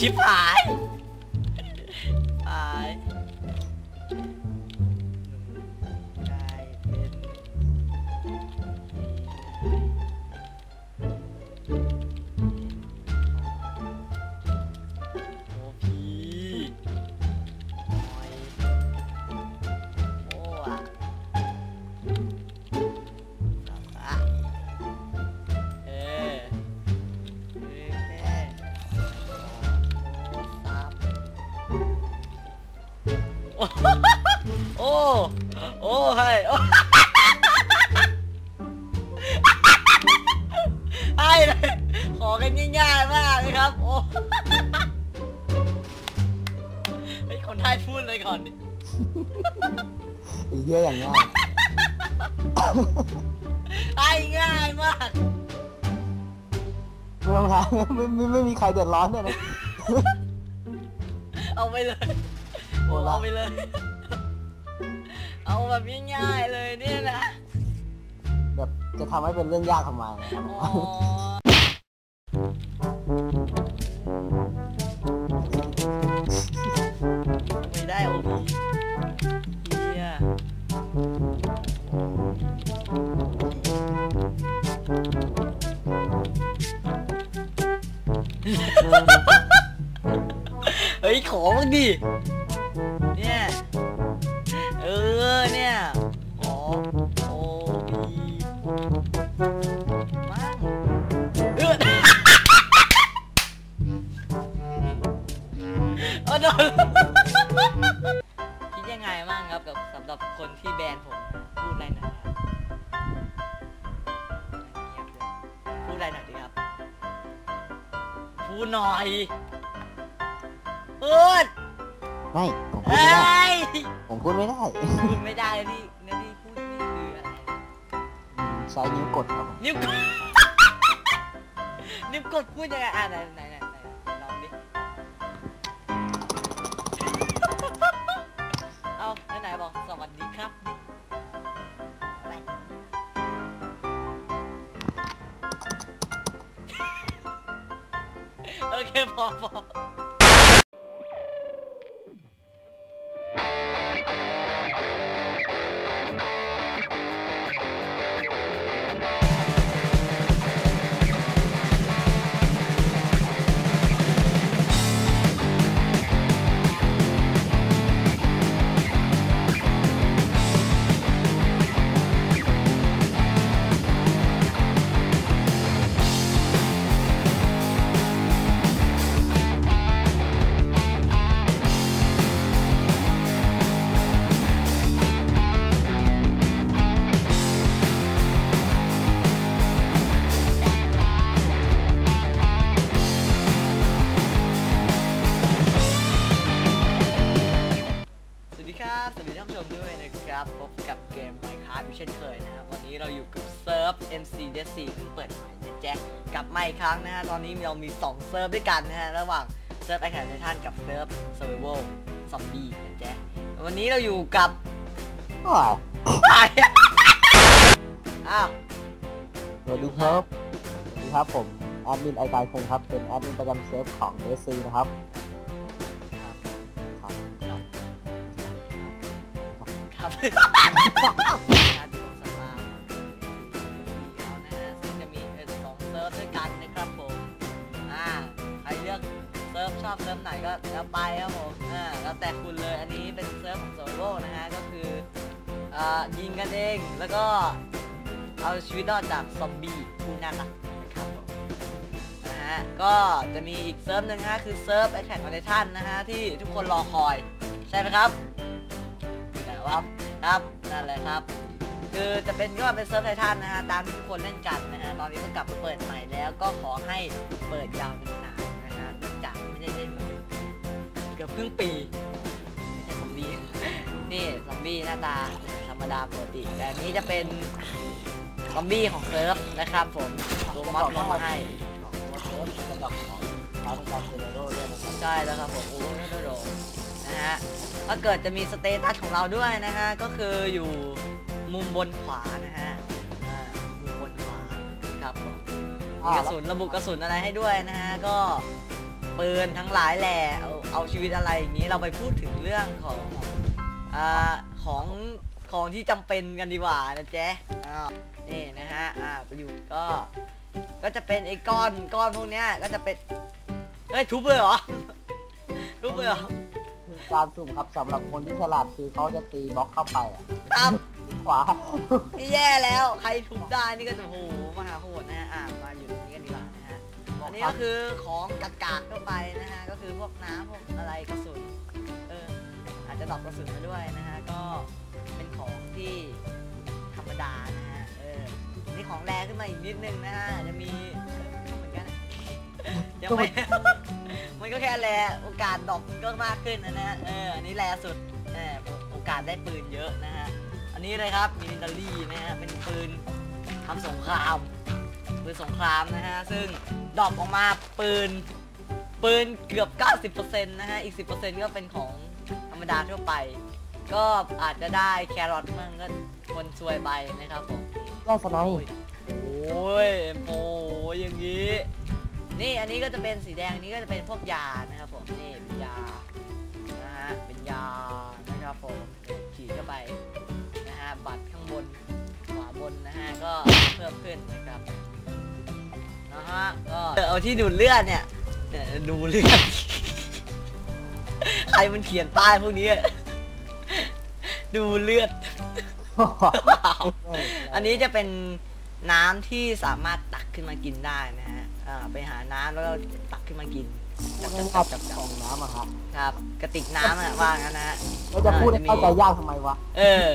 ชิบหาย คนไทยพูดเลยก่อนดิอีกเยอะอย่างง่ายให้ง่ายมาก ไม่ต้องทำไม่ไม่ไม่มีใครเดือดร้อนด้วยนะ เอาไปเลยโอ้ละ เอาไปเลย เอาแบบง่ายๆเลยเนี่ยนะ แบบจะทำให้เป็นเรื่องยากทำไมอ๋อ เนี่ย เออ เนี่ยขอโอพีมั่งเออเอาโดนคิดยังไงบ้างครับกับสำหรับคนที่แบนผมพูดอะไรหน่อยครับพูดอะไรหน่อยดิครับพูดหน่อยพูด ไม่ผมพูดเอ้ไม่ได้ ยผมพูดไม่ได้พูดไม่ได้เลยนี่นี่นี่พูดนี่คืออะไรใช้นิ้วกดครับผมนิ้วกด นิ้วกดพูดยังไงอะไหนไหนไหนไหนลองดิเอาไหนไหนบอกสวัสดีครับดิอะไรโอเคพอพอ นะฮะตอนนี้เรามี 2 เซิร์ฟด้วยกันนะฮะ ระหว่างเซิร์ฟไอแคนไททันกับเซิร์ฟ Survival Zombie นะแจ๊ะวันนี้เราอยู่กับอ้าวอ้าวสวัสดีครับ สวัสดีครับผมแอดมินไอกายคงครับ เป็นแอดมินประจำเซิร์ฟของเอซีนะครับครับ ร์ฟชอบเซิร์ฟไหนก็แล้วไปครับผมอ่าแล้วแต่คุณเลยอันนี้เป็นเซิร์ฟของโซโล่นะฮะก็คืออ่ายิงกันเองแล้วก็เอาชีวิตรอดจากซอมบี้ผู้น่ารักนะครับผมนะฮะก็จะมีอีกเซิร์ฟหนึ่งฮะคือเซิร์ฟไอแข่งคอนเทชันนะฮะที่ทุกคนรอคอย ใช่ไหมครับนะครับครับนั่นแหละครับคือจะเป็นก็เป็นเซิร์ฟไททันนะฮะตามที่ทุกคนเล่นกันนะฮะตอนนี้ก็กลับมาเปิดใหม่แล้วก็ขอให้เปิดยาวนาน ครึ่งปีซอมบี้ นี่ซอมบี้หน้าตาธรรมดาปกติ แต่อันนี้จะเป็นซอมบี้ของเซิร์ฟนะครับผมลงมอดลงมาให้สำหรับของเขาเป็นการเซเลโร่ด้วยนะครับใช่แล้วครับผมโอ้โหโดโดนะฮะถ้าเกิดจะมีสเตตัสของเราด้วยนะฮะ ก็คืออยู่มุมบนขวานะฮะอ่ามุมบนขวาครับผมมีกระสุนระบุกระสุนอะไรให้ด้วยนะฮะ ก็ปืนทั้งหลายแหล่ เอาชีวิตอะไรอย่างนี้เราไปพูดถึงเรื่องของอ่าของของที่จำเป็นกันดีกว่านะเจ๊อ้าวนี่นะฮะอ่าประโยชน์ก็ก็จะเป็นไอ้ก้อนก้อนพวกเนี้ยก็จะเป็นเฮ้ยทุบเลยเหรอทุบเลยเหรอคือการสุ่มครับสำหรับคนที่ฉลาดคือเขาจะตีบล็อกเข้าไปอะครับขวานี่แย่แล้วใครทุบได้นี่ก็จะโอ้โหมหาโหดนะฮะอ่า นนี้ก็คือของกากากๆทั่วไปนะฮะก็คือพวกน้ำพวกอะไรกระสุนเอออาจจะดรอกกระสุนมาด้วยนะฮะก็เป็นของที่ธรรมดานะฮะเออนี่ของแรงขึ้นมาอีกนิดนึงนะฮะจะมีเออเหมือนกันอะยังไม่มันก็แค่แรโอกาสดรอกมันก็มากขึ้นนะฮะเอออันนี้แรสุดเออโอกาสได้ปืนเยอะนะฮะอันนี้เลยครับมิลิเตอรี่นะฮะเป็นปืนทำสงคราม ปืนสงครามนะฮะ ซึ่งดรอปออกมาปืน ปืนเกือบ 90%นะฮะ อีก 10%ก็เป็นของธรรมดาทั่วไป ก็อาจจะได้แครอทมั่งก็คนซวยไปนะครับผมได้สไนป์โอ้ยโอ้ยอย่างนี้ นี่อันนี้ก็จะเป็นสีแดงอันนี้ก็จะเป็นพวกยานะครับผม นี่เป็นยา นะฮะ เป็นยานะครับผมขีดเข้าไปนะฮะ บัตรข้างบนขวาบนนะฮะ ก็เพิ่มขึ้นนะครับ นะฮะก็เอาที่ดูดเลือดเนี่ยเนี่ยดูเลือด ใครมันเขียนป้ายพวกนี้ ดูเลือด อันนี้จะเป็นน้ำที่สามารถตักขึ้นมากินได้นะฮะอ่าไปหาน้ำแล้วก็ตักขึ้นมากิน จับจับจับจับของน้ำอะครับ ครับ กระติกน้ำอะว่างั้นนะฮะแล้วจะพูดให้เข้าใจยากทำไมวะ เออ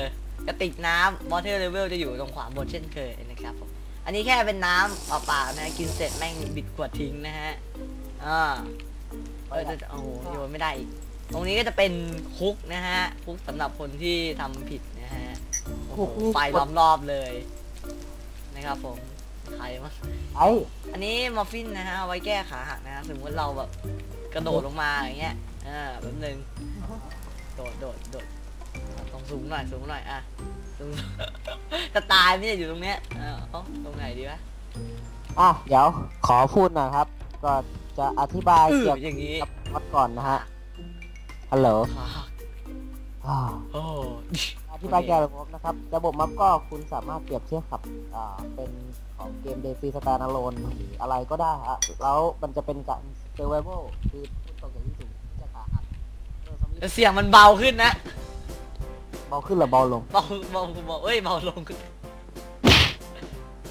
กระติกน้ำ water level จะอยู่ตรงขวาบนเช่นเคยนะครับผม อันนี้แค่เป็นน้ำเปล่าๆนะกินเสร็จแม่งบิดขวดทิ้งนะฮะอ่าเออจะโอ้โหโยนไม่ได้อีก ตรงนี้ก็จะเป็นคุกนะฮะ คุกสำหรับคนที่ทำผิดนะฮะโอ้โหคุกนี่ไฟล้อมรอบเลยนะครับผมใครมั้งไอ้อันนี้มอร์ฟินนะฮะเอาไว้แก้ขาหักนะฮะสมมติเราแบบกระโดดลงมาอย่างเงี้ยอ่าแบบนึงโดดโดดโดดอะตรงสูงหน่อยสูงหน่อยอะสูง จะตายไม่ใช่อยู่ตรงเนี้ยเออเอาตรงไหนดีวะ อะเดี๋ยวขอพูดหนะครับ ก็จะอธิบายอื้เกี่อยวอย่างงี้ กับมอดก่อนนะฮะฮัลโหลขาหักอ่าโอ้อธิบายเกี่ยวกับระบบนะครับ ระบบมัฟก็คุณสามารถเปรียบเทียบกับอ่าเป็นของเกมเดซีสตาร์น l ลนหรืออะไรก็ได้ฮะแล้วมันจะเป็นการเซอร์ไวเคือพูดตรงจากที่สูงจะขาหักเออสมิธแต่เสียงมันเบาขึ้นนะ เบาขึ้นหรือเบาลง เบาเบาเบาเอ้ยเบาลงขึ้น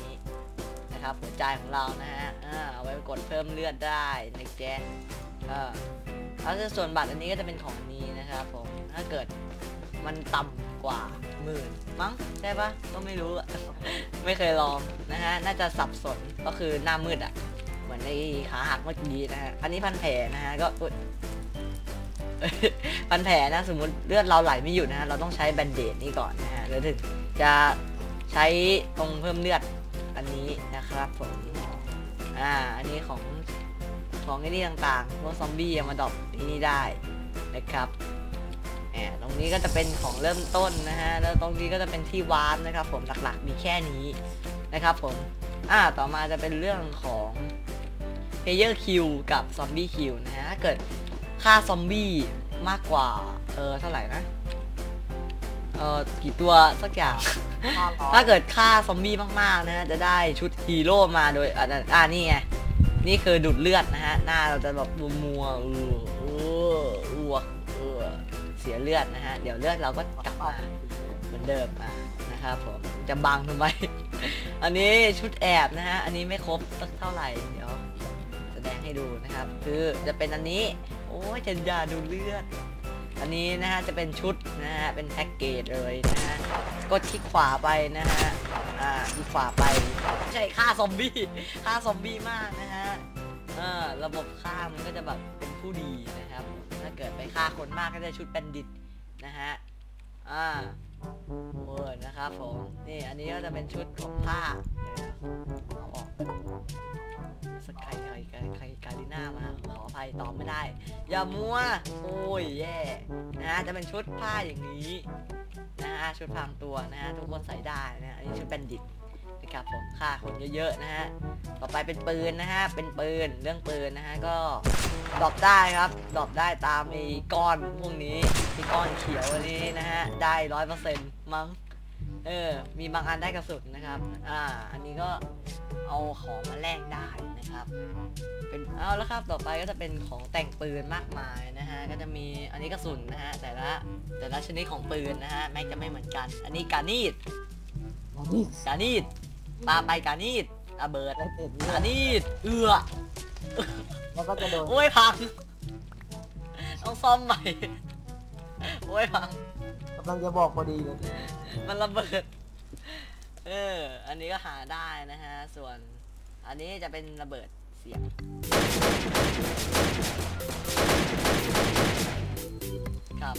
นี่นะครับหัวใจของเรานะฮะเอาไว้กดเพิ่มเลือดได้นะแจ๊ะอ่าแล้วส่วนบัตรอันนี้ก็จะเป็นของนี้นะครับผมถ้าเกิดมันต่ำกว่าหมื่นมั้งใช่ปะก็ไม่รู้อะไม่เคยลองนะฮะน่าจะสับสนก็คือหน้ามืดอะเหมือนในขาหักเมื่อกี้นะฮะอันนี้พันแผลนะฮะก็อุ๊ย พันแผลนะสมมติเลือดเราไหลไม่หยุดนะฮะเราต้องใช้แบนเดดนี่ก่อนนะฮะแล้วถึงจะใช้ตรงเพิ่มเลือดอันนี้นะครับผมอ่าอันนี้ของของไอ้นี่ต่างๆพวกซอมบี้เอามาดรอปที่นี่ได้นะครับแหมตรงนี้ก็จะเป็นของเริ่มต้นนะฮะแล้วตรงนี้ก็จะเป็นที่วาร์ปนะครับ ผมหลักๆมีแค่นี้นะครับผมอ่าต่อมาจะเป็นเรื่องของ Player Q กับ Zombie Q นะฮะถ้าเกิด ค่าซอมบี้มากกว่า เออเท่าไหร่นะ เออกี่ตัวสักอย่าง ถ้าเกิดฆ่าซอมบี้มากๆนะฮะจะได้ชุดฮีโร่มาโดยอ่าอ่านี่ไง นี่คือดูดเลือดนะฮะ หน้าเราจะแบบมัวๆเออเอออ้วกเออเสียเลือดนะฮะ เดี๋ยวเลือดเราก็กลับมาเหมือนเดิมอะนะครับผม จะบังทำไม อันนี้ชุดแอบนะฮะ อันนี้ไม่ครบสักเท่าไหร่ เดี๋ยวแสดงให้ดูนะครับ คือจะเป็นอันนี้โอ้ ยจะยาดูเลือด อันนี้นะฮะจะเป็นชุดนะฮะเป็นแพ็กเกจเลยนะฮะกดคลิกขวาไปนะฮะอ่าคลิกขวาไปไม่ใช่ฆ่าซอมบี้ฆ่าซอมบี้มากนะฮะเออระบบฆ่ามันก็จะแบบเป็นผู้ดีนะครับ ถ้าเกิดไปฆ่าคนมากก็จะชุดแบนดิตนะฮะอ่าเออนะครับผมนี่อันนี้ก็จะเป็นชุดของผ้าเอาออก สกายไกไกลใครกาลิน่ามาขออภัยตอบไม่ได้ อย่ามัว โอ้ยแย่นะฮะจะเป็นชุดผ้าอย่างนี้นะฮะชุดพรางตัวนะฮะทุกคนใส่ได้นะฮะอันนี้ชุดแบนดิตนะครับผมฆ่าคนเยอะๆนะฮะต่อไปเป็นปืนนะฮะเป็นปืนเรื่องปืนนะฮะก็ดรอปได้ครับดรอปได้ตามไอ้ก้อนพวกนี้ไอ้ก้อนเขียวอันนี้นะฮะได้ร้อยเปอร์เซ็นต์มั้ง เออ มีบางอันได้กระสุนนะครับ อ่า อันนี้ก็เอาของมาแลกได้นะครับ เป็น เอาแล้วครับ ต่อไปก็จะเป็นของแต่งปืนมากมายนะฮะ ก็จะมี อันนี้กระสุนนะฮะ แต่ละแต่ละชนิดของปืนนะฮะ แม่งจะไม่เหมือนกัน อันนี้กานีดนี่กานีดปาไปกานีดอาเบิร์ดได้เสร็จกาเนี่ยนีดเอือแล้วก็จะโดน โอ้ยพัง ต้องซ่อมใหม่ โอ้ยพังกำลังจะบอกพอดีเลยมันระเบิด เออ อันนี้ก็หาได้นะฮะ ส่วน อันนี้จะเป็นระเบิดเสียง ครับ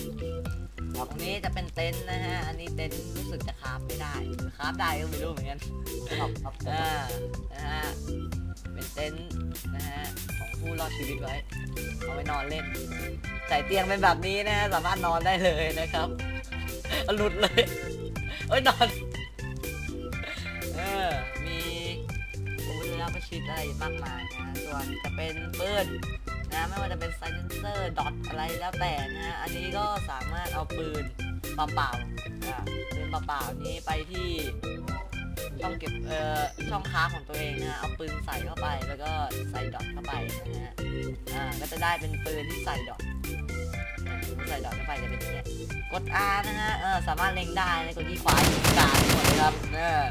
ตรงนี้จะเป็นเต็นท์นะฮะ อันนี้เต็นท์รู้สึกจะคราฟไม่ได้หรือคราฟได้ก็ไม่รู้เหมือนกันครับครับอ่านะฮะ เป็นเต็นท์นะฮะของผู้รอดชีวิตไว้ เอาไว้นอนเล่น ใส่เตียงเป็นแบบนี้นะฮะสามารถนอนได้เลยนะครับ หลุดเลย เอ้ยนอน เออ มีอาวุธระยะประชิดอะไรมากมายนะ ส่วนจะเป็นปืนนะ ไม่ว่าจะเป็นไซเลนเซอร์ดอทอะไรแล้วแต่นะฮะอันนี้ก็สามารถเอาปืนเปล่าๆอ่าปืนเปล่าๆนี้ไปที่ต้องเก็บเอ่อช่องค้าของตัวเองนะฮะเอาปืนใส่เข้าไปแล้วก็ใส่ดอทเข้าไปนะฮะอ่าก็จะได้เป็นปืนที่ใส่ดอท อ่าใส่ดอทเข้ไปจะเป็นอย่างเงี้ยกด R นะฮะเออสามารถเล็งได้นะกดที่ขวาที่กลางหมดเลยครับเออ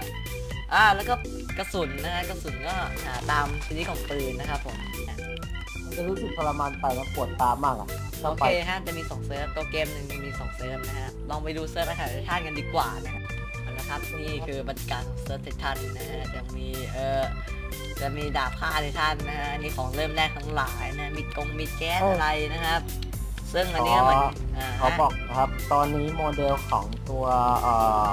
อ่าแล้วก็กระสุนนะฮะกระสุนก็หาตามชนิดของปืนนะครับผมจะรู้สึกทรมานไปนปวดตามากอะโอเคฮะจะมี2เซิร์ฟตัวเกมหนึ่งมี2เซิร์ฟนะฮะลองไปดูเซิร์ฟอาหารท่านกันดีกว่านะครับเอาละครับนี่คือบรรยากาศของเซิร์ฟไททันนะฮะจะมีเออจะมีดาบฆ่าไททันนะฮะนนี้ของเริ่มแรกทั้งหลายนะมีกงมีแก๊สอะไรนะครับ ซึ่งอันนี้ก็เหมือนอ่าขอบอกนะครับ ตอนนี้โมเดลของตัวเอ่อ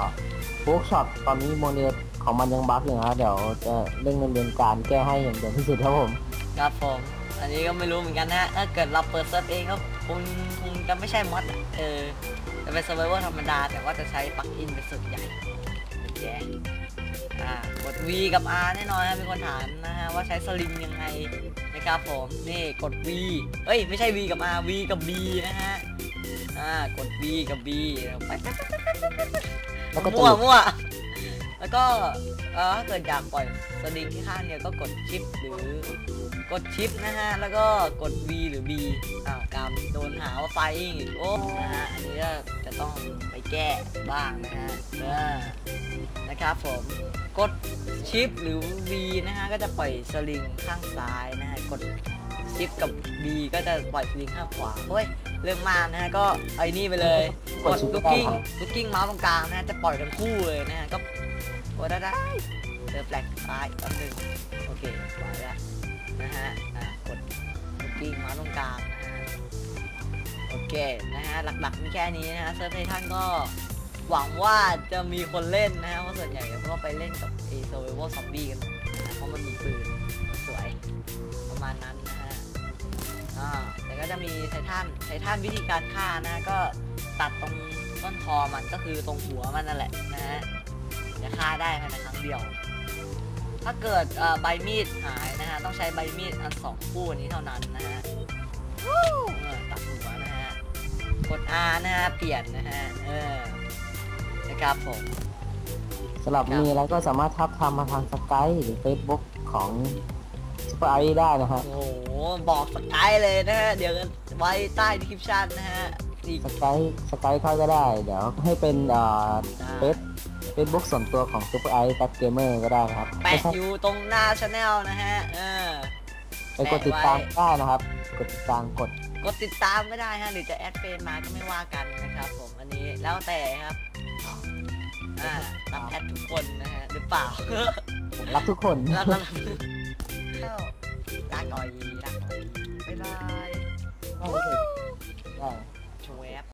บุ๊กช็อตตอนนี้โมเดลของมันยังบั๊กอยู่นะเดี๋ยวจะเร่งดำเนินการแก้ให้อย่างเดียวที่สุดครับผมครับผมอันนี้ก็ไม่รู้เหมือนกันนะถ้าเกิดเราเปิดเซิร์ฟเองก็คงคงจะไม่ใช่มอดอะเออจะเป็น s u r v i v a l ธรรมดา แต่ว่าจะใช้ปลั๊กอินเป็นส่วนใหญ่เป็นแย่ อ่ากด V กับ R แน่นอนนะมีคนถามนะฮะว่าใช้สลิงยังไงนะครับผมนี่กด V เอ้ยไม่ใช่ V กับ R V กับ B นะฮะอ่ากด V กับ B ไปไปไปแล้วก็จะมั่วหยุดมั่วแล้วก็เออถ้าเกิดอยากปล่อยสลิงที่ข้างเนี่ยก็กดชิปหรือ กดชิปนะฮะ แล้วก็กด V หรือ B อ้าวกำโดนหาว่าไฟอิงอีกโอ้นะฮะ อันนี้ก็จะต้องไปแก้บ้างนะฮะเออนะครับผม กดชิปหรือ V นะฮะ ก็จะปล่อยสลิงข้างซ้ายนะฮะ กดชิปกับ B ก็จะปล่อยสลิงข้างขวาเฮ้ย เรื่องมากนะฮะ ก็ไอ้นี่ไปเลย กดลูกกิ้งลูกกิ้งเมาส์ตรงกลางนะฮะ จะปล่อยกันคู่เลยนะฮะ ก็กดได้ได้เจอแปลกซ้ายแป๊บนึงโอเคปล่อยแล้ว นะฮะกดลูกกิ้งมาตรงกลางนะฮะโอเคนะฮะหลักๆมีแค่นี้นะฮะเซิร์ฟไททันก็หวังว่าจะมีคนเล่นนะฮะเพราะส่วนใหญ่ก็ไปเล่นกับเอโซเวอร์ซอมบี้กันเพราะมันมีปืนสวยประมาณนั้นนะฮะอ่าแต่ก็จะมีไททันไททันวิธีการฆ่านะฮะก็ตัดตรงต้นคอมันก็คือตรงหัวมันนั่นแหละนะฮะจะฆ่าได้ภายในครั้งเดียว ถ้าเกิดเอ่อใบมีดหายนะฮะต้องใช้ใบมีดอันสองคู่นี้เท่านั้นนะฮะเออตัดหัวนะฮะกด R นะฮะเปลี่ยนนะฮะเออนะครับผมสำหรับครับมีอะไรก็สามารถทับทำมาทางสกายหรือ Facebook ของซูเปอร์ไอได้นะฮะโอ้โหบอกสกายเลยนะฮะเดี๋ยวไว้ใต้ดีคริปชันนะฮะอีกสกายสกายเข้าก็ได้ เดี๋ยวให้เป็นเอ่อเฟซ เฟซบุ๊กส่วนตัวของซูเปอร์ไอกับเกมเมอร์ก็ได้นะครับแปะไม่ใช่อยู่ตรงหน้าช anel นะฮะเออไปกดติดตามได้นะครับ กดติดตามกด กดติดตามก็ได้ฮะหรือจะแอดเฟนมาก็ไม่ว่ากันนะครับ ผมอันนี้แล้วแต่ครับอ่ารับแอดทุกคนนะฮะหรือเปล่าผมรับทุกคนรับรับลาก่อยลาก่อยบ๊ายบายได้